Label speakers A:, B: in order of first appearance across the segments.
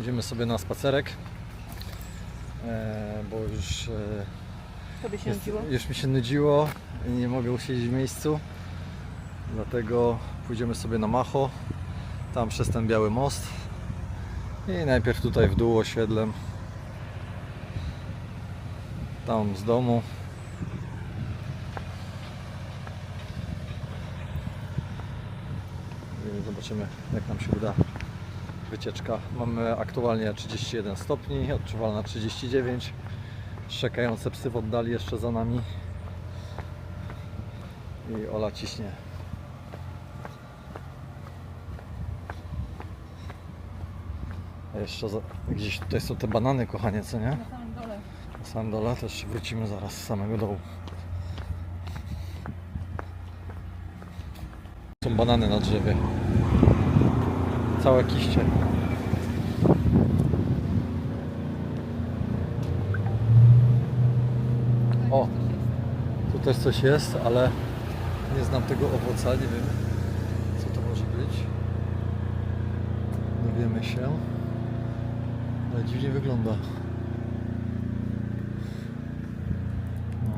A: Idziemy sobie na spacerek, e, bo już, e, jest, już mi się nudziło i nie mogę usiedzieć w miejscu. Dlatego pójdziemy sobie na Macho, tam przez ten biały most. I najpierw tutaj w dół osiedlem. Tam z domu. Zobaczymy jak nam się uda wycieczka. Mamy aktualnie 31 stopni, odczuwalna 39. Szczekające psy w oddali jeszcze za nami. I Ola ciśnie. A jeszcze za, gdzieś tutaj są te banany, kochanie, co nie?
B: Na samym dole.
A: Na samym dole też wrócimy zaraz z samego dołu. Są banany na drzewie. Całe kiście. O, tu też coś jest, ale nie znam tego owoca, nie wiem co to może być. Nie wiemy się, ale dziwnie wygląda. No.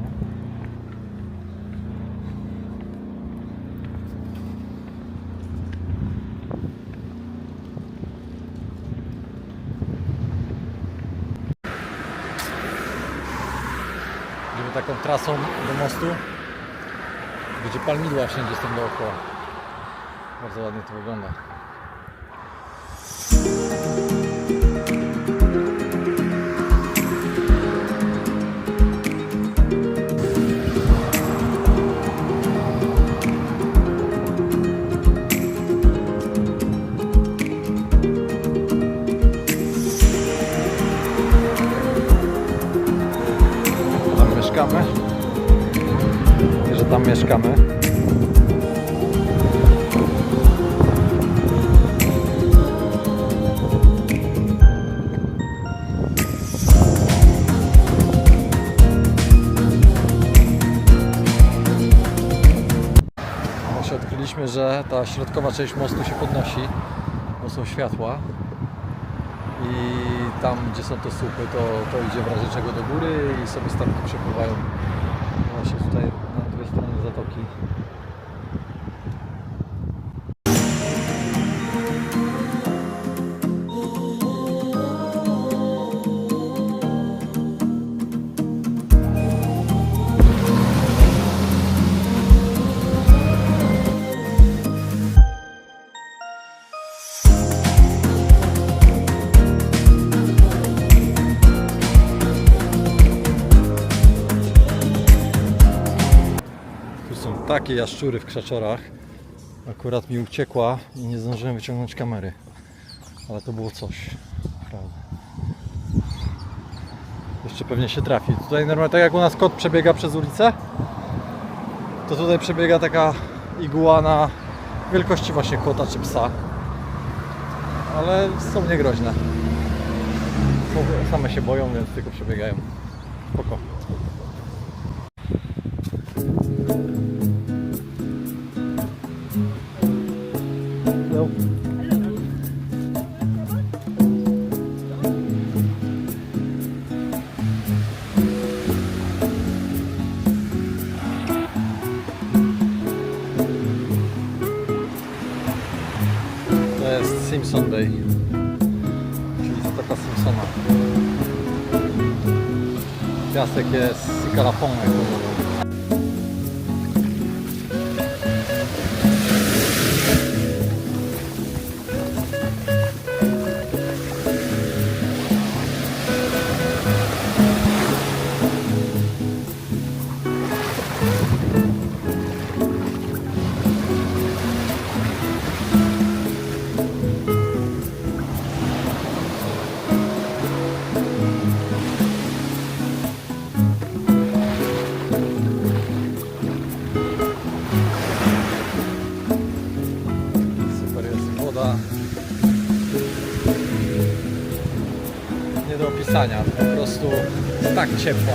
A: Idziemy taką trasą do mostu, gdzie palmidła wszędzie są dookoła. Bardzo ładnie to wygląda. Mieszkamy. Odkryliśmy, że ta środkowa część mostu się podnosi, bo są światła i tam gdzie są te słupy to, to idzie w razie czego do góry i sobie statki przepływają właśnie tutaj na takie jaszczury w krzaczorach. Akurat mi uciekła i nie zdążyłem wyciągnąć kamery. Ale to było coś. Naprawdę. Jeszcze pewnie się trafi. Tutaj normalnie tak jak u nas kot przebiega przez ulicę, to tutaj przebiega taka iguana wielkości właśnie kota czy psa. Ale są niegroźne. Same się boją, więc tylko przebiegają. Spoko. Simpson Bay, czyli Zatoka Simpsona. Piasek jest Sikalafon, Do opisania, po prostu tak ciepła.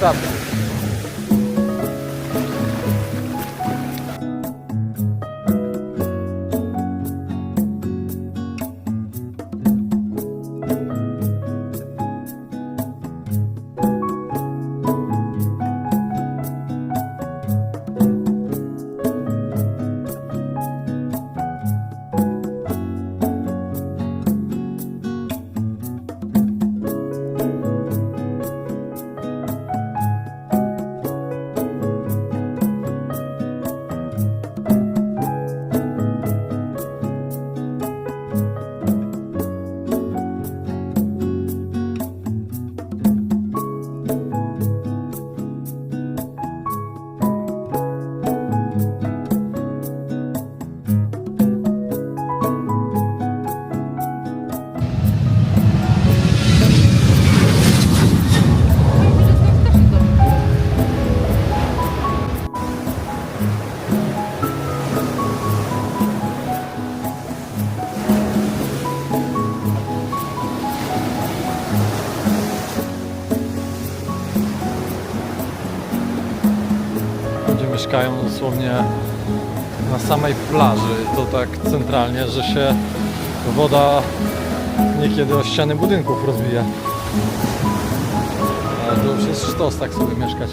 A: Tak, dosłownie na samej plaży. To tak centralnie, że się woda niekiedy o ściany budynków rozbija. Ale to już jest sztos tak sobie mieszkać.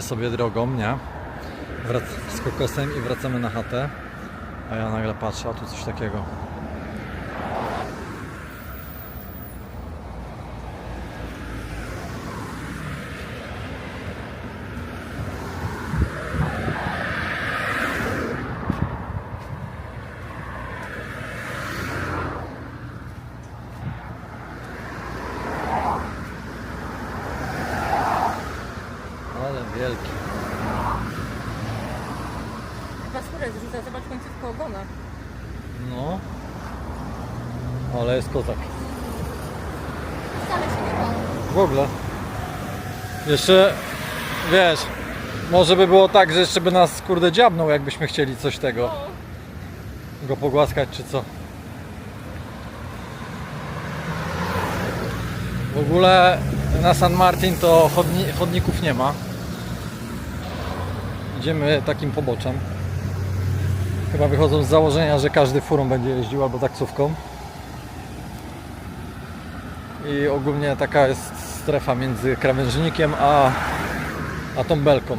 A: Idziemy sobie drogą, nie? Wrac- z kokosem i wracamy na chatę. A ja nagle patrzę, a tu coś takiego. Ale wielki.
B: Chyba skórę zrzuca, zobacz końcówkę ogona.
A: No. Ale jest kozak.
B: Wcale się nie bał.
A: W ogóle. Jeszcze, wiesz, może by było tak, że jeszcze by nas kurde dziabnął, jakbyśmy chcieli coś tego,
B: O,
A: go pogłaskać czy co. W ogóle na San Martin to chodni, chodników nie ma. Idziemy takim poboczem. Chyba wychodzą z założenia, że każdy furą będzie jeździł albo taksówką. I ogólnie taka jest strefa między krawężnikiem a, a tą belką.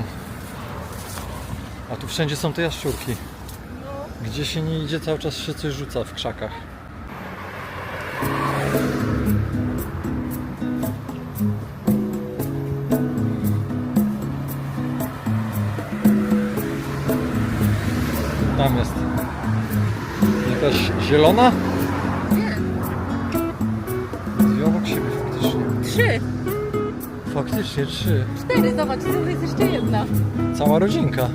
A: A tu wszędzie są te jaszczurki.
B: no.
A: Gdzie się nie idzie, cały czas się coś rzuca w krzakach. Tam jest. Jakaś zielona?
B: Nie,
A: Dwie obok siebie faktycznie.
B: trzy,
A: Faktycznie trzy.
B: cztery, zobacz, tu jest jeszcze jedna.
A: Cała rodzinka.